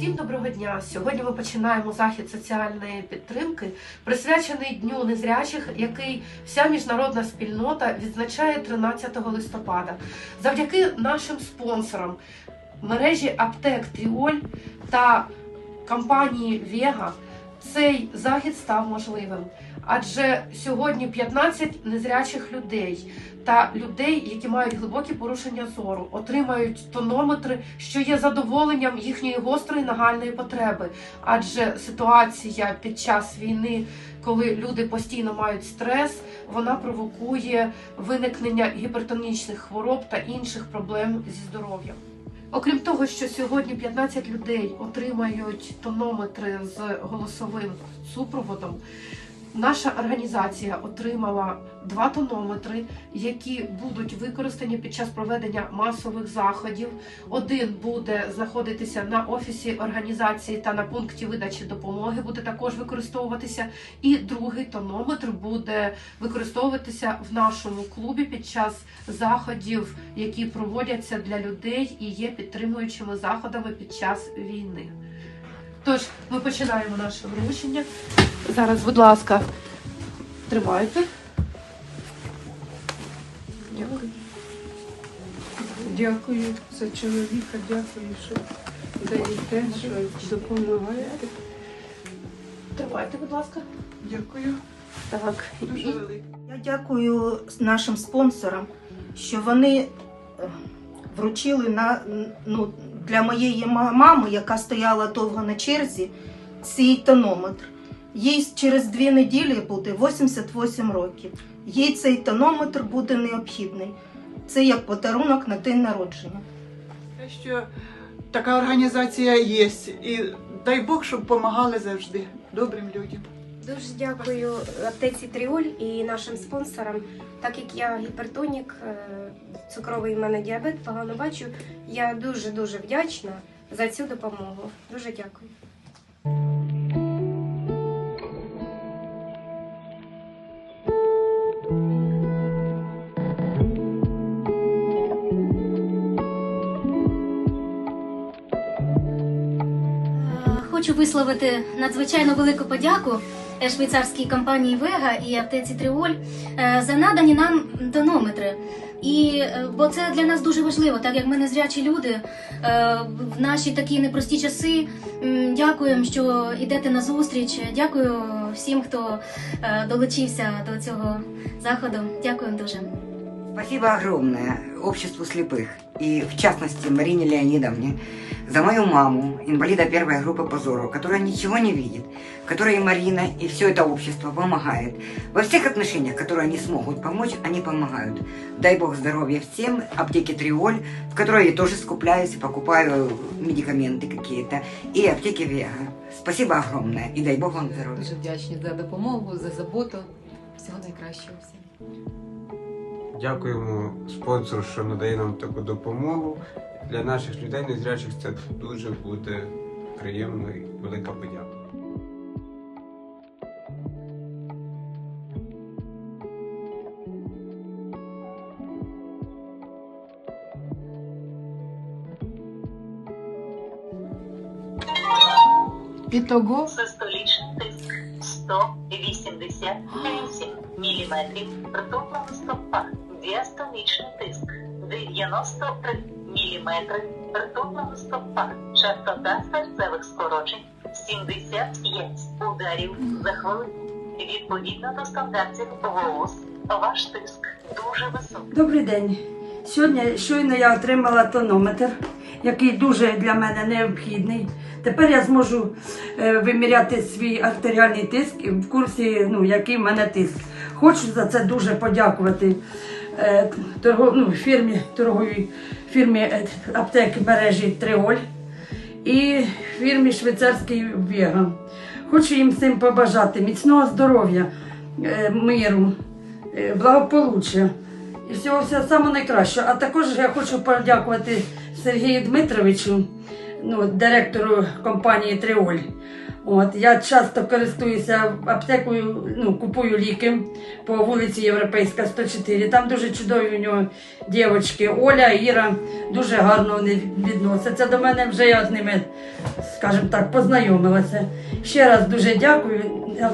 Всім доброго дня! Сьогодні ми починаємо захід соціальної підтримки, присвячений Дню незрячих, який вся міжнародна спільнота відзначає 13 листопада. Завдяки нашим спонсорам мережі аптек Тріоль та компанії Вега цей захід став можливим. Адже сьогодні 15 незрячих людей та людей, які мають глибокі порушення зору, отримають тонометри, що є задоволенням їхньої гострої нагальної потреби. Адже ситуація під час війни, коли люди постійно мають стрес, вона провокує виникнення гіпертонічних хвороб та інших проблем зі здоров'ям. Окрім того, що сьогодні 15 людей отримають тонометри з голосовим супроводом, наша організація отримала два тонометри, які будуть використані під час проведення масових заходів. Один буде знаходитися на офісі організації та на пункті видачі допомоги, буде також використовуватися. І другий тонометр буде використовуватися в нашому клубі під час заходів, які проводяться для людей і є підтримуючими заходами під час війни. Тож ми починаємо наше вручення. Зараз, будь ласка, тримайте. Дякую. Дякую за чоловіка, дякую, що даєте, що допомагаєте. Тримайте, будь ласка. Дякую. Так. Дуже велике. Я дякую нашим спонсорам, що вони е, вручили на, ну, для моєї мами, яка стояла довго на черзі, цей тонометр. Їй через дві неділі буде 88 років. Їй цей тонометр буде необхідний. Це як подарунок на день народження. Те, що така організація є. І дай Бог, щоб допомагали завжди добрим людям. Дуже дякую аптеці Тріоль і нашим спонсорам. Так як я гіпертонік, е, цукровий в мене діабет, погано бачу. Я дуже дуже вдячна за цю допомогу. Дуже дякую. Е, Хочу висловити надзвичайно велику подяку швейцарській компанії Вега і аптеці Тріоль е, за надані нам тонометри. І е, бо це для нас дуже важливо, так як ми незрячі люди е, в наші такі непрості часи. Дякуємо, що йдете на зустріч. Дякую всім, хто долучився до цього заходу. Дякуємо дуже. Спасибо огромное обществу слепых и, в частности, Марине Леонидовне за мою маму, инвалида первой группы по зору, которая ничего не видит, которой и Марина, и все это общество помогает. Во всех отношениях, которые они смогут помочь, они помогают. Дай Бог здоровья всем, аптеке Триоль, в которой я тоже скупляюсь и покупаю медикаменты какие-то, и аптеке Вега. Спасибо огромное, и дай Бог вам здоровья. Дуже вдячні за допомогу, за заботу. Всього найкращого всім. Дякуємо спонсору, що надає нам таку допомогу. Для наших людей незрячих це дуже буде приємно і велика подяка. Ітого Систолічний тиск 188 мм. Ртутного стопа. Діастолічний тиск 93 мм. Ртутного стопа. Частота серцевих скорочень 75 ударів за хвилину. Відповідно до стандартів ВООЗ, ваш тиск дуже високий. Добрий день. Сьогодні щойно я отримала тонометр, який дуже для мене необхідний. Тепер я зможу е, виміряти свій артеріальний тиск в курсі, ну, який в мене тиск. Хочу за це дуже подякувати торгов, ну, фірмі, торговій фірмі е, аптеки мережі Триоль і фірмі швейцарський Вега. Хочу їм всім побажати міцного здоров'я, е, миру, е, благополуччя і всього самого найкращого. А також я хочу подякувати Сергію Дмитровичу, ну, директору компанії Триоль. От, я часто користуюся аптекою, ну, купую ліки по вулиці Європейська, 104. Там дуже чудові у нього дівчатки. Оля, Іра дуже гарно вони відносяться до мене. Вже я з ними скажімо так, познайомилася. Ще раз дуже дякую.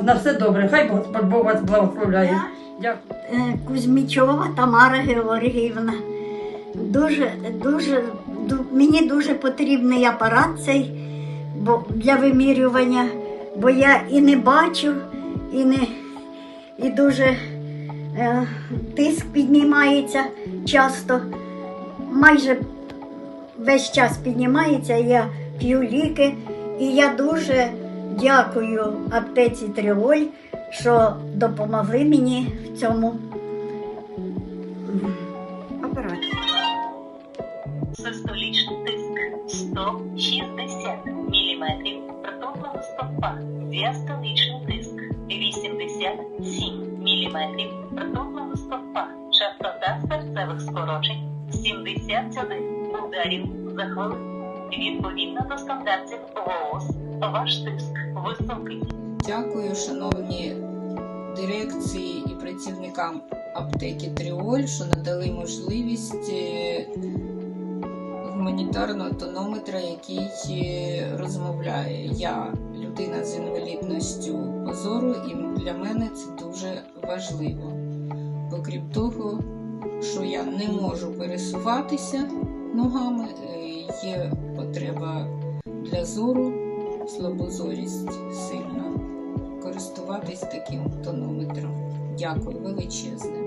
На все добре. Хай Господь Бог вас благословляє. Дякую. Е, Кузьмічова Тамара Георгіївна. Дуже, дуже, ду- мені дуже потрібний апарат цей для вимірювання, бо я і не бачу, і, не, і дуже е, тиск піднімається часто. Майже весь час піднімається, я п'ю ліки. І я дуже дякую аптеці Тріоль, що допомогли мені в цьому апараті. Систолічний тиск 160 мм, притоплена стопа, діастолічний тиск 87 мм, притоплена стопа, частота серцевих скорочень 71 ударів за хвилину. Відповідно до стандартів ВООЗ, ваш тиск високий. Дякую, шановні дирекції і працівникам аптеки Тріоль, що надали можливість е, гуманітарного тонометра, який е, розмовляє. Я людина з інвалідністю позору, і для мене це дуже важливо. Окрім того, що я не можу пересуватися ногами, е, є потреба для зору, слабозорість сильна користуватись таким тонометром. Дякую величезне.